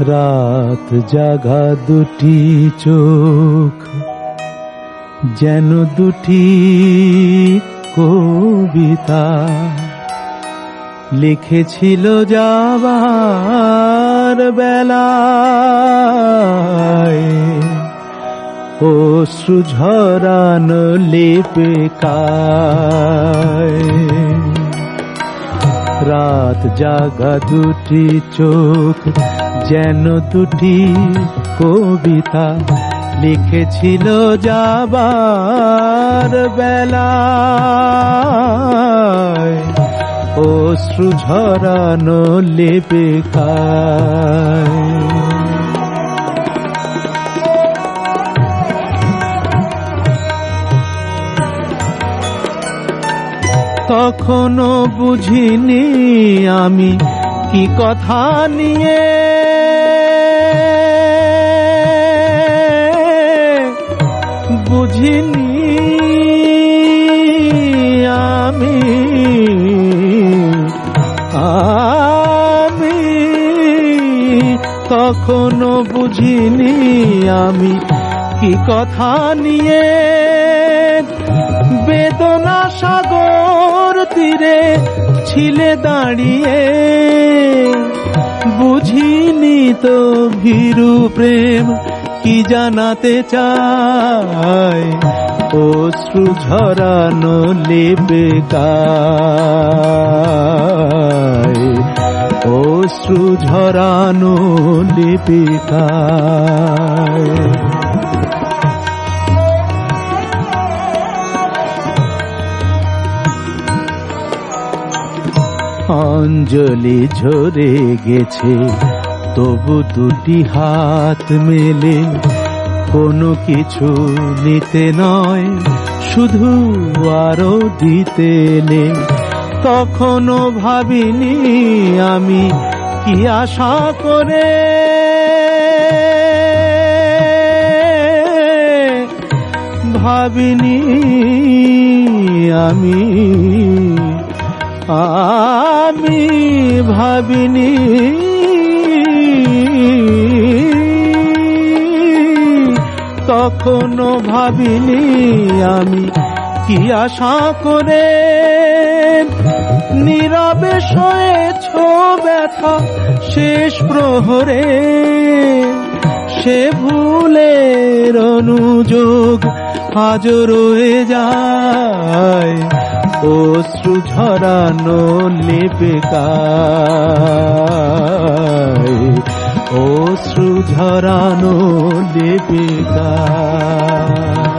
রাত জাগা দুটি চোখ যেন দুটি কবিতা লিখেছিল যাবার বেলায়। ও সুঝরান লেপে কায়। রাত জাগা দুটি চোখ যেন দুটি কবিতা লিখেছিল যাবার বেলা ও ঝরানো লেপে খায় তখনও বুঝিনি আমি কি কথা নিয়ে। বুঝিনি আমি আমি তখনও বুঝিনি আমি কি কথা নিয়ে বেদনা সাগর তীরে ছিলে দাঁড়িয়ে? বুঝিনি তো ভীরু প্রেম কি জানাতে চায়? অশ্রু ঝরানো গায় অশ্রু ঝরানো লেপে অঞ্জলি ঝরে গেছে, তবু দুটি হাত মেলে। কোনো কিছু নিতে নয়, শুধু আরও দিতে এলে তখনও ভাবিনি আমি কি আশা করে। ভাবিনি আমি আমি ভাবিনি। তখনও ভাবিনি আমি কি আশা করে। নীরবে শোয়েছ ব্যথা শেষ প্রহরে। সে ভুলের অনুযোগ আজ রয়ে যায় অশ্রু ঝরানো লেপে ও ঝরানো লেপে গায়